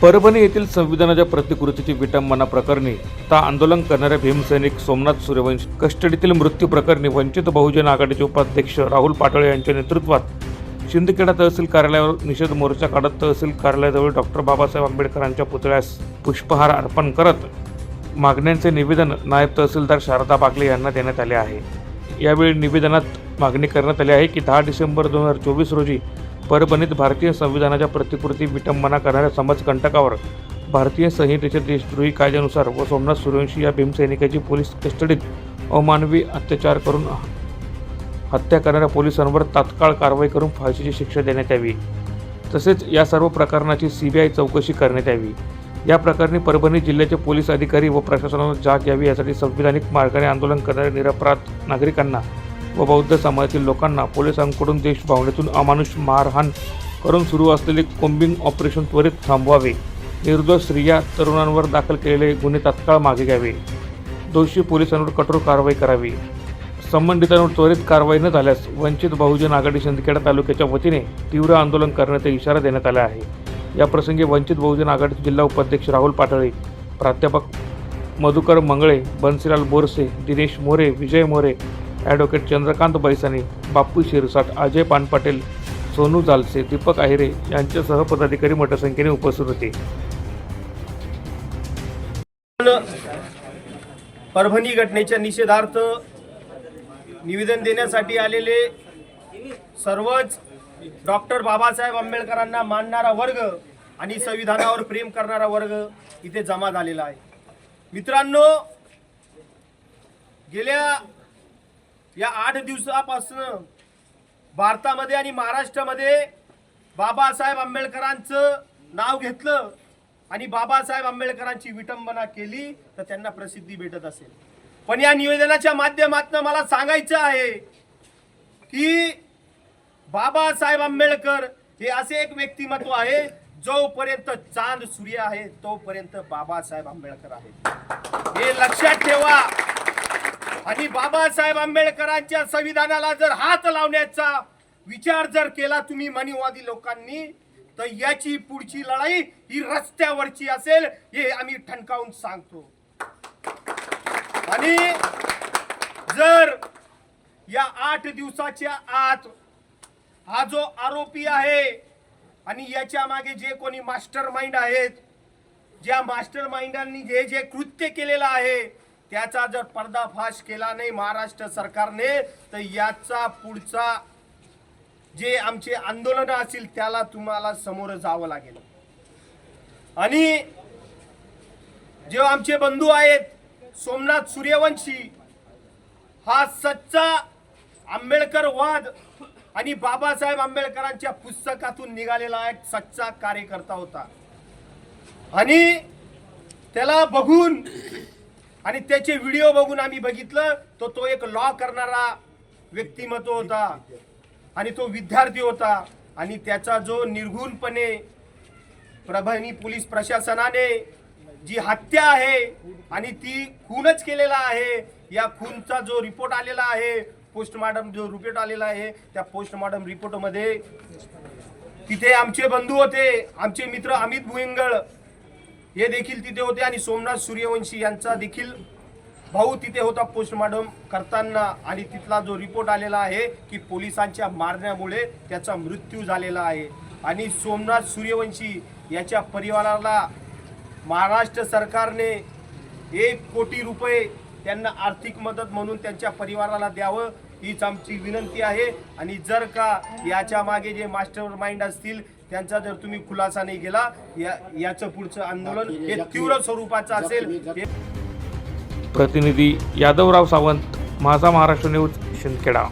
परभणी येथील संविधानाच्या प्रतिकृतीची विटंबना प्रकरणी ता आंदोलन करणाऱ्या भीमसैनिक सोमनाथ सूर्यवंशी कस्टडीतील मृत्यू प्रकरणी वंचित बहुजन आघाडीचे उपाध्यक्ष राहुल पाटोळे यांच्या नेतृत्वात शिंदखेडा तहसील कार्यालयावर निषेध मोर्चा काढत तहसील कार्यालयाजवळ डॉक्टर बाबासाहेब आंबेडकरांच्या पुतळ्यास पुष्पहार अर्पण करत मागण्यांचे निवेदन नायब तहसीलदार शारदा बागले यांना देण्यात आले आहे. यावेळी निवेदनात मागणी करण्यात आली आहे की दहा डिसेंबर दोन हजार चोवीस रोजी परभणीत भारतीय संविधानाच्या प्रतिकृती विटंबना करणाऱ्या समाजकंटकावर भारतीय संहितेच्या देशद्रोही कायद्यानुसार व सोमनाथ सूर्यवंशी या भीमसैनिकाची पोलीस कस्टडीत अमानवी अत्याचार करून हत्या करणाऱ्या पोलिसांवर तात्काळ कारवाई करून फाशीची शिक्षा देण्यात यावी. तसेच या सर्व प्रकरणाची सीबीआय चौकशी करण्यात यावी. या प्रकरणी परभणी जिल्ह्याचे पोलीस अधिकारी व प्रशासनाला जाग यावी यासाठी संविधानिक मार्गाने आंदोलन करणाऱ्या निरपराध नागरिकांना व बौद्ध समाजातील लोकांना पोलिसांकडून देशभावनेतून अमानुष मारहाण करून सुरू असलेले कोम्बिंग ऑपरेशन त्वरित थांबवावे. निर्दोष स्त्रिया तरुणांवर दाखल केलेले गुन्हे तात्काळ मागे घ्यावे. दोषी पोलिसांवर कठोर कारवाई करावी. संबंधितांवर त्वरित कारवाई न झाल्यास वंचित बहुजन आघाडी शिंदखेडा तालुक्याच्या वतीने तीव्र आंदोलन करण्याचा इशारा देण्यात आला आहे. याप्रसंगी वंचित बहुजन आघाडीचे जिल्हा उपाध्यक्ष राहुल पाटळे प्राध्यापक मधुकर मंगळे बन्सीलाल बोरसे दिनेश मोरे विजय मोरे ॲडव्होकेट चंद्रकांत बैसानी बाप्पू शिरसाट अजय पानपाटेल सोनू जालसे दीपक आहिरे यांच्यासह पदाधिकारी मोठ्या संख्येने उपस्थित होते. परभणी घटनेच्या निषेधार्थ निवेदन देण्यासाठी आलेले सर्वच डॉक्टर बाबासाहेब आंबेडकरांना मानणारा वर्ग आणि संविधानावर प्रेम करणारा वर्ग इथे जमा झालेला आहे. मित्रांनो गेल्या या आठ दिवसापासून भारतामध्ये आणि महाराष्ट्रामध्ये बाबासाहेब आंबेडकरांचं नाव घेतलं आणि बाबासाहेब आंबेडकरांची विटंबना केली तर त्यांना प्रसिद्धी भेटत असेल. पण या निवेदनाच्या माध्यमातून मला सांगायचं आहे की बाबासाहेब आंबेडकर हे असे एक व्यक्तिमत्व आहे जोपर्यंत चांद सूर्य आहे तोपर्यंत बाबासाहेब आंबेडकर आहे हे लक्षात ठेवा. आणि बाबासाहेब आंबेडकरांच्या संविधानाला जर हात लावण्याचा विचार जर केला तुम्ही मनीवादी लोकांनी तर याची पुढची लढाई ही रस्त्यावरची असेल हे आम्ही ठणकावून सांगतो. आणि जर या आठ दिवसाच्या आत हा जो आरोपी आहे आणि याच्या मागे जे कोणी मास्टर माइंड आहेत ज्या मास्टर माइंडांनी जे जे कृत्य केलेलं आहे त्याचा जर पर्दाफाश केला नाही महाराष्ट्र सरकारने तर याचा पुढचा जे आमचे आंदोलन असतील त्याला तुम्हाला समोर जावं लागेल. आणि जे आमचे बंधू आहेत सोमनाथ सूर्यवंशी हा सच्चा आंबेडकर वाद आणि बाबासाहेब आंबेडकरांच्या पुस्तकातून निघालेला एक सच्चा कार्यकर्ता होता. आणि त्याला बघून आणि त्याचे व्हिडिओ बघून आम्ही बघितलं तो तो एक लॉ करणारा व्यक्तिमत्व होता. आणि तो विद्यार्थी होता. आणि त्याचा जो निर्घुणपणे प्रभानी पोलीस प्रशासनाने जी हत्या आहे आणि ती खूनच केलेला आहे या खूनचा जो रिपोर्ट आलेला आहे पोस्टमॉर्टम जो रिपोर्ट आलेला आहे त्या पोस्टमॉर्टम रिपोर्टमध्ये तिथे आमचे बंधू होते आमचे मित्र अमित भुईंगळ हे देखील तिथे होते आणि सोमनाथ सूर्यवंशी यांचा देखील भाऊ तिथे होता पोस्टमॉर्टम करताना. आणि तिथला जो रिपोर्ट आलेला आहे की पोलिसांच्या मारण्यामुळे त्याचा मृत्यू झालेला आहे. आणि सोमनाथ सूर्यवंशी याच्या परिवाराला महाराष्ट्र सरकारने एक कोटी रुपये त्यांना आर्थिक मदत म्हणून त्यांच्या परिवाराला द्यावं हीच आमची विनंती आहे. आणि जर का याच्या मागे जे मास्टर माइंड असतील त्यांचा जर तुम्ही खुलासा नाही केला या याचं पुढचं आंदोलन हे तीव्र स्वरूपाचं असेल. प्रतिनिधी यादवराव सावंत माझा महाराष्ट्र न्यूज शिंदखेडा.